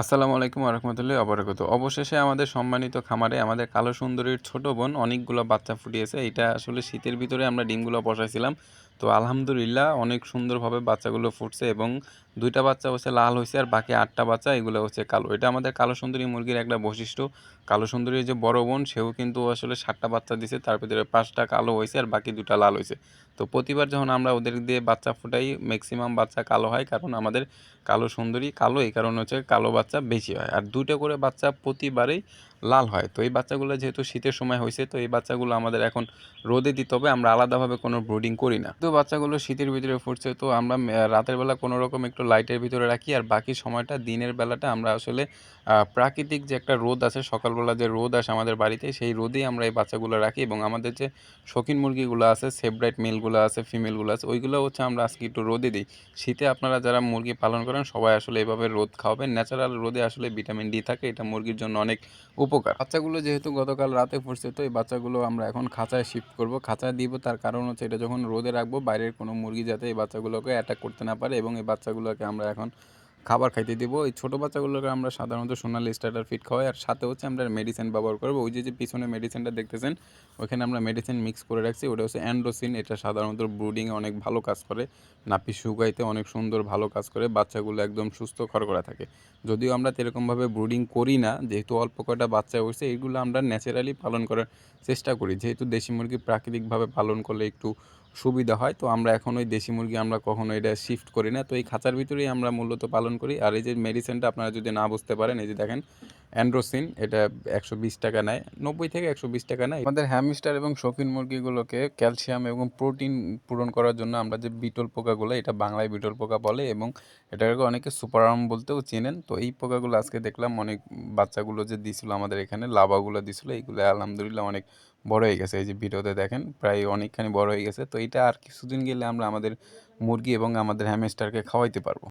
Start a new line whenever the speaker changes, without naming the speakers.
আসসালামু আলাইকুম রহমতুল্লাহ অবরাগত অবশেষে আমাদের সম্মানিত খামারে আমাদের কালো সুন্দরীর ছোট বোন অনেকগুলো বাচ্চা ফুটিয়েছে। এটা আসলে শীতের ভিতরে আমরা ডিমগুলো বসাইছিলাম। তো আলহামদুলিল্লাহ অনেক সুন্দরভাবে বাচ্চাগুলো ফুটছে এবং দুইটা বাচ্চা হচ্ছে লাল হয়েছে আর বাকি আটটা বাচ্চা এগুলো হচ্ছে কালো। এটা আমাদের কালো সুন্দরী মুরগির একটা বৈশিষ্ট্য। কালো সুন্দরীর যে বড় বোন, সেও কিন্তু আসলে সাতটা বাচ্চা দিছে, তার ভিতরে পাঁচটা কালো হয়েছে আর বাকি দুটা লাল হয়েছে। তো প্রতিবার যখন আমরা ওদের দিয়ে বাচ্চা ফুটাই ম্যাক্সিমাম বাচ্চা কালো হয় কারণ আমাদের কালো সুন্দরী কালো, এই কারণে হচ্ছে কালো বাচ্চা বেশি হয়। আর দুটো করে বাচ্চা প্রতিবারেই লাল হয়। তো এই বাচ্চাগুলো যেহেতু শীতের সময় হয়েছে তো এই বাচ্চাগুলো আমাদের এখন রোদে দিতে হবে। আমরা আলাদাভাবে কোনো ব্রুডিং করি না। তো বাচ্চাগুলো শীতের ভিতরে ফুটছে, তো আমরা রাতের বেলা কোনো রকম একটু লাইটের ভিতরে রাখি। আর বাকি সময়টা, দিনের বেলাটা আমরা আসলে প্রাকৃতিক যে একটা রোদ আছে, সকালবেলা যে রোদ আসে আমাদের বাড়িতে, সেই রোদেই আমরা এই বাচ্চাগুলো রাখি। এবং আমাদের যে শৌখিন মুরগিগুলো আছে সেব্রাইট মেলগুলো আছে, ফিমেলগুলো আছে, ওইগুলো হচ্ছে আমরা আজকে একটু রোদে দিই। শীতে আপনারা যারা মুরগি পালন করেন, সবাই আসলে এভাবে রোদ খাওয়াবেন। ন্যাচারাল রোদে আসলে ভিটামিন ডি থাকে। এটা মুরগির জন্য অনেক উপকার। বাচ্চাগুলো যেহেতু গতকাল রাতে পড়ছে, তো এই বাচ্চাগুলো আমরা এখন খাঁচায় শিফট করব। খাঁচায় দিব, তার কারণ হচ্ছে এটা যখন রোদে রাখব, বাইরের কোনো মুরগি যাতে এই বাচ্চাগুলোকে অ্যাটাক করতে না পারে এবং এই বাচ্চাগুলোকে আমরা এখন খাবার খাইতে দিব। এই ছোটো বাচ্চাগুলোকে আমরা সাধারণত সোনালি স্টার্টার ফিট খাওয়াই। আর সাথে হচ্ছে আমরা মেডিসিন ব্যবহার করব। ওই যে যে পিছনে মেডিসিনটা দেখতেছেন ওখানে আমরা মেডিসিন মিক্স করে রাখছি। ওটা হচ্ছে অ্যান্ড্রোসিন এটা সাধারণত ব্রুডিংয়ে অনেক ভালো কাজ করে। নাপি শুকাইতে অনেক সুন্দর ভালো কাজ করে। বাচ্চাগুলো একদম সুস্থ খরকরা থাকে। যদিও আমরা সেরকমভাবে ব্রুডিং করি না, যেহেতু অল্প কয়টা বাচ্চা হয়েছে এইগুলো আমরা ন্যাচারালি পালন করার চেষ্টা করি। যেহেতু দেশি মুরগি প্রাকৃতিকভাবে পালন করলে একটু সুবিধা হয়, তো আমরা এখন ওই দেশি মুরগি আমরা কখনো এটা শিফট করি না। তো এই খাঁচার ভিতরেই আমরা মূলত পালন করি। আর এই যে মেডিসিনটা আপনারা যদি না বুঝতে পারেন, এই যে দেখেন অ্যান্ড্রোসিন এটা একশো বিশ টাকা নেয়, নব্বই থেকে একশো বিশ টাকা নেয়। আমাদের হ্যামস্টার এবং শৌখিন মুরগিগুলোকে ক্যালসিয়াম এবং প্রোটিন পূরণ করার জন্য আমরা যে বিটল পোকাগুলো, এটা বাংলায় বিটল পোকা বলে এবং এটাকে অনেকে সুপারআর্ম বলতেও চেনেন। তো এই পোকাগুলো আজকে দেখলাম অনেক বাচ্চাগুলো যে দিছিল আমাদের এখানে, লাভাগুলো দিছিল এইগুলো আলহামদুলিল্লাহ অনেক বড় হয়ে গেছে। এই যে ভিডিওতে দেখেন, প্রায় অনেকখানি বড় হয়ে গেছে। তো এটা আর কিছুদিন গেলে আমরা আমাদের মুরগি এবং আমাদের হ্যামস্টারকে খাওয়াইতে পারব।